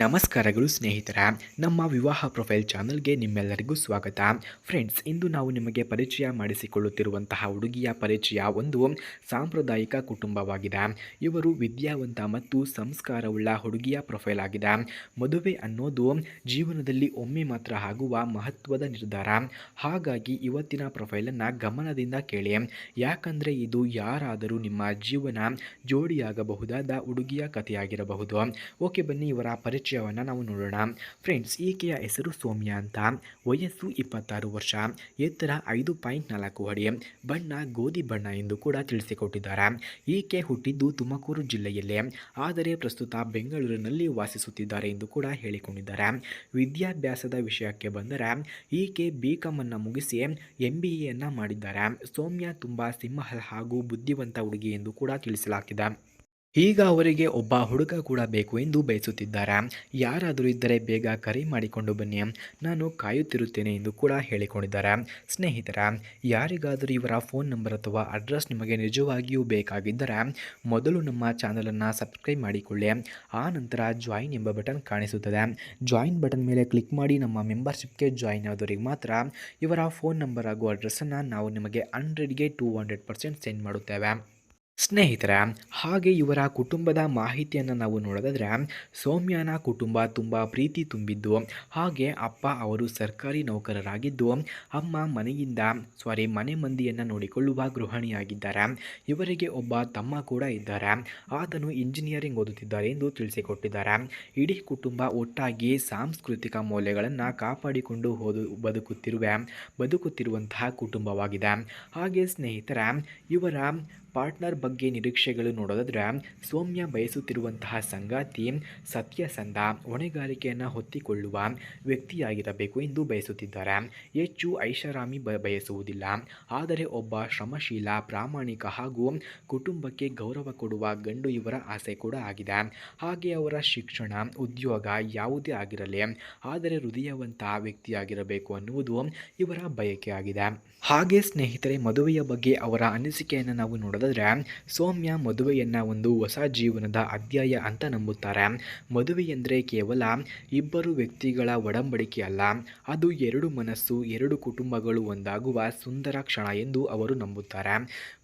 ನಮಸ್ಕಾರಗಳು ಸ್ನೇಹಿತರ. ನಮ್ಮ ವಿವಾಹ ಪ್ರೊಫೈಲ್ ಚಾನಲ್ಗೆ ನಿಮ್ಮೆಲ್ಲರಿಗೂ ಸ್ವಾಗತ. ಫ್ರೆಂಡ್ಸ್, ಇಂದು ನಾವು ನಿಮಗೆ ಪರಿಚಯ ಮಾಡಿಸಿಕೊಳ್ಳುತ್ತಿರುವಂತಹ ಹುಡುಗಿಯ ಪರಿಚಯ ಒಂದು ಸಾಂಪ್ರದಾಯಿಕ ಕುಟುಂಬವಾಗಿದೆ. ಇವರು ವಿದ್ಯಾವಂತ ಮತ್ತು ಸಂಸ್ಕಾರವುಳ್ಳ ಹುಡುಗಿಯ ಪ್ರೊಫೈಲ್ ಆಗಿದೆ. ಮದುವೆ ಅನ್ನೋದು ಜೀವನದಲ್ಲಿ ಒಮ್ಮೆ ಮಾತ್ರ ಆಗುವ ಮಹತ್ವದ ನಿರ್ಧಾರ. ಹಾಗಾಗಿ ಇವತ್ತಿನ ಪ್ರೊಫೈಲನ್ನು ಗಮನದಿಂದ ಕೇಳಿ. ಯಾಕಂದರೆ ಇದು ಯಾರಾದರೂ ನಿಮ್ಮ ಜೀವನ ಜೋಡಿಯಾಗಬಹುದಾದ ಹುಡುಗಿಯ ಕಥೆಯಾಗಿರಬಹುದು. ಓಕೆ, ಬನ್ನಿ ಇವರ ಪರಿಚಯವನ್ನು ನಾವು ನೋಡೋಣ. ಫ್ರೆಂಡ್ಸ್ ಈಕೆಯ ಹೆಸರು ಸೌಮ್ಯ ಅಂತ. ವಯಸ್ಸು ಇಪ್ಪತ್ತಾರು ವರ್ಷ. ಎತ್ತರ ಐದು ಪಾಯಿಂಟ್ ನಾಲ್ಕು ಅಡಿ. ಬಣ್ಣ ಗೋಧಿ ಬಣ್ಣ ಎಂದು ಕೂಡ ತಿಳಿಸಿಕೊಟ್ಟಿದ್ದಾರೆ. ಈಕೆ ಹುಟ್ಟಿದ್ದು ತುಮಕೂರು ಜಿಲ್ಲೆಯಲ್ಲೇ. ಆದರೆ ಪ್ರಸ್ತುತ ಬೆಂಗಳೂರಿನಲ್ಲಿ ವಾಸಿಸುತ್ತಿದ್ದಾರೆ ಎಂದು ಕೂಡ ಹೇಳಿಕೊಂಡಿದ್ದಾರೆ. ವಿದ್ಯಾಭ್ಯಾಸದ ವಿಷಯಕ್ಕೆ ಬಂದರೆ, ಈಕೆ ಬಿ ಕಾಮನ್ನು ಮುಗಿಸಿ ಎಂ ಬಿ ಎಯನ್ನು ಮಾಡಿದ್ದಾರೆ. ಸೌಮ್ಯ ತುಂಬ ಸಿಂಹ ಹಾಗೂ ಬುದ್ಧಿವಂತ ಹುಡುಗಿ ಎಂದು ಕೂಡ ತಿಳಿಸಲಾಗಿದೆ. ಈಗ ಅವರಿಗೆ ಒಬ್ಬ ಹುಡುಗ ಕೂಡ ಬೇಕು ಎಂದು ಬಯಸುತ್ತಿದ್ದಾರೆ? ಯಾರಾದರೂ ಇದ್ದರೆ ಬೇಗ ಕರೆ ಮಾಡಿಕೊಂಡು ಬನ್ನಿ. ನಾನು ಕಾಯುತ್ತಿರುತ್ತೇನೆ ಎಂದು ಕೂಡ ಹೇಳಿಕೊಂಡಿದ್ದಾರೆ? ಸ್ನೇಹಿತರ, ಯಾರಿಗಾದರೂ ಇವರ ಫೋನ್ ನಂಬರ್ ಅಥವಾ ಅಡ್ರೆಸ್ ನಿಮಗೆ ನಿಜವಾಗಿಯೂ ಬೇಕಾಗಿದ್ದರೆ ಮೊದಲು ನಮ್ಮ ಚಾನಲನ್ನು ಸಬ್ಸ್ಕ್ರೈಬ್ ಮಾಡಿಕೊಳ್ಳಿ. ಆ ನಂತರ ಜಾಯಿನ್ ಎಂಬ ಬಟನ್ ಕಾಣಿಸುತ್ತದೆ. ಜಾಯಿನ್ ಬಟನ್ ಮೇಲೆ ಕ್ಲಿಕ್ ಮಾಡಿ ನಮ್ಮ ಮೆಂಬರ್ಶಿಪ್ಗೆ ಜಾಯಿನ್ ಆದವರಿಗೆ ಮಾತ್ರ ಇವರ ಫೋನ್ ನಂಬರ್ ಹಾಗೂ ಅಡ್ರೆಸ್ಸನ್ನು ನಾವು ನಿಮಗೆ ಹಂಡ್ರೆಡ್ಗೆ ಟೂ ಹಂಡ್ರೆಡ್ ಪರ್ಸೆಂಟ್ ಸೆಂಡ್ ಮಾಡುತ್ತೇವೆ. ಸ್ನೇಹಿತರ, ಹಾಗೆ ಇವರ ಕುಟುಂಬದ ಮಾಹಿತಿಯನ್ನು ನಾವು ನೋಡೋದಾದರೆ, ಸೌಮ್ಯನ ಕುಟುಂಬ ತುಂಬ ಪ್ರೀತಿ ತುಂಬಿದ್ದು, ಹಾಗೆ ಅಪ್ಪ ಅವರು ಸರ್ಕಾರಿ ನೌಕರರಾಗಿದ್ದು, ಅಮ್ಮ ಮನೆಯಿಂದ ಸಾರಿ ಮನೆ ಮಂದಿಯನ್ನು ನೋಡಿಕೊಳ್ಳುವ ಗೃಹಿಣಿಯಾಗಿದ್ದಾರೆ. ಇವರಿಗೆ ಒಬ್ಬ ತಮ್ಮ ಕೂಡ ಇದ್ದಾರೆ. ಆತನು ಇಂಜಿನಿಯರಿಂಗ್ ಓದುತ್ತಿದ್ದಾರೆ ಎಂದು ತಿಳಿಸಿಕೊಟ್ಟಿದ್ದಾರೆ. ಇಡೀ ಕುಟುಂಬ ಒಟ್ಟಾಗಿ ಸಾಂಸ್ಕೃತಿಕ ಮೌಲ್ಯಗಳನ್ನು ಕಾಪಾಡಿಕೊಂಡು ಹೋದು, ಬದುಕುತ್ತಿರುವ, ಬದುಕುತ್ತಿರುವಂತಹ ಕುಟುಂಬವಾಗಿದೆ. ಹಾಗೆ ಸ್ನೇಹಿತರ, ಇವರ ಪಾರ್ಟ್ನರ್ ಬಗ್ಗೆ ನಿರೀಕ್ಷೆಗಳು ನೋಡೋದಾದ್ರೆ, ಸೌಮ್ಯ ಬಯಸುತ್ತಿರುವಂತಹ ಸಂಗಾತಿ ಸತ್ಯಸಂಧ ಹೊಣೆಗಾರಿಕೆಯನ್ನು ಹೊತ್ತಿಕೊಳ್ಳುವ ವ್ಯಕ್ತಿಯಾಗಿರಬೇಕು ಎಂದು ಬಯಸುತ್ತಿದ್ದಾರೆ. ಹೆಚ್ಚು ಐಷಾರಾಮಿ ಬಯಸುವುದಿಲ್ಲ. ಆದರೆ ಒಬ್ಬ ಶ್ರಮಶೀಲ, ಪ್ರಾಮಾಣಿಕ ಹಾಗೂ ಕುಟುಂಬಕ್ಕೆ ಗೌರವ ಕೊಡುವ ಗಂಡು ಇವರ ಆಸೆ ಕೂಡ ಆಗಿದೆ. ಹಾಗೆ ಅವರ ಶಿಕ್ಷಣ, ಉದ್ಯೋಗ ಯಾವುದೇ ಆಗಿರಲಿ, ಆದರೆ ಹೃದಯವಂತ ವ್ಯಕ್ತಿಯಾಗಿರಬೇಕು ಅನ್ನುವುದು ಇವರ ಬಯಕೆಯಾಗಿದೆ ಹಾಗೆ ಸ್ನೇಹಿತರೆ, ಮದುವೆಯ ಬಗ್ಗೆ ಅವರ ಅನಿಸಿಕೆಯನ್ನು ನಾವು ನೋಡೋದಾದ್ರೆ ಸೌಮ್ಯ ಮದುವೆಯನ್ನು ಒಂದು ಹೊಸ ಜೀವನದ ಅಧ್ಯಾಯ ಅಂತ ನಂಬುತ್ತಾರೆ. ಮದುವೆ ಎಂದರೆ ಕೇವಲ ಇಬ್ಬರು ವ್ಯಕ್ತಿಗಳ ಒಡಂಬಡಿಕೆ ಅಲ್ಲ, ಅದು ಎರಡು ಮನಸ್ಸು, ಎರಡು ಕುಟುಂಬಗಳು ಒಂದಾಗುವ ಸುಂದರ ಕ್ಷಣ ಎಂದು ಅವರು ನಂಬುತ್ತಾರೆ.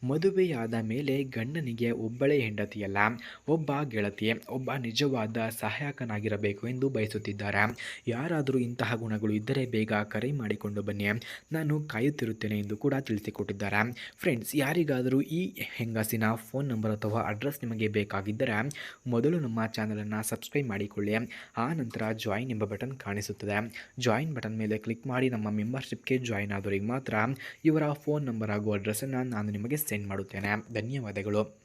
ಮದುವೆಯಾದ ಮೇಲೆ ಗಂಡನಿಗೆ ಒಬ್ಬಳೇ ಹೆಂಡತಿಯಲ್ಲ, ಒಬ್ಬ ಗೆಳತಿ, ಒಬ್ಬ ನಿಜವಾದ ಸಹಾಯಕನಾಗಿರಬೇಕು ಎಂದು ಬಯಸುತ್ತಿದ್ದಾರೆ. ಯಾರಾದರೂ ಇಂತಹ ಗುಣಗಳು ಇದ್ದರೆ ಬೇಗ ಕರೆ ಮಾಡಿಕೊಂಡು ಬನ್ನಿ. ನಾನು ಕಾಯುತ್ತಿರುತ್ತೇನೆ ಎಂದು ಕೂಡ ತಿಳಿಸಿಕೊಟ್ಟಿದ್ದಾರೆ. ಫ್ರೆಂಡ್ಸ್, ಯಾರಿಗಾದರೂ ಈ ಹೆಂಗಸಿನ ಫೋನ್ ನಂಬರ್ ಅಥವಾ ಅಡ್ರೆಸ್ ನಿಮಗೆ ಬೇಕಾಗಿದ್ದರೆ ಮೊದಲು ನಮ್ಮ ಚಾನಲನ್ನು ಸಬ್ಸ್ಕ್ರೈಬ್ ಮಾಡಿಕೊಳ್ಳಿ. ಆ ನಂತರ ಜಾಯಿನ್ ಎಂಬ ಬಟನ್ ಕಾಣಿಸುತ್ತದೆ. ಜಾಯಿನ್ ಬಟನ್ ಮೇಲೆ ಕ್ಲಿಕ್ ಮಾಡಿ ನಮ್ಮ ಮೆಂಬರ್ಶಿಪ್ಗೆ ಜಾಯಿನ್ ಆದವರಿಗೆ ಮಾತ್ರ ಇವರ ಫೋನ್ ನಂಬರ್ ಹಾಗೂ ಅಡ್ರೆಸ್ಸನ್ನು ನಾನು ನಿಮಗೆ ಸೆಂಡ್ ಮಾಡುತ್ತೇನೆ. ಧನ್ಯವಾದಗಳು.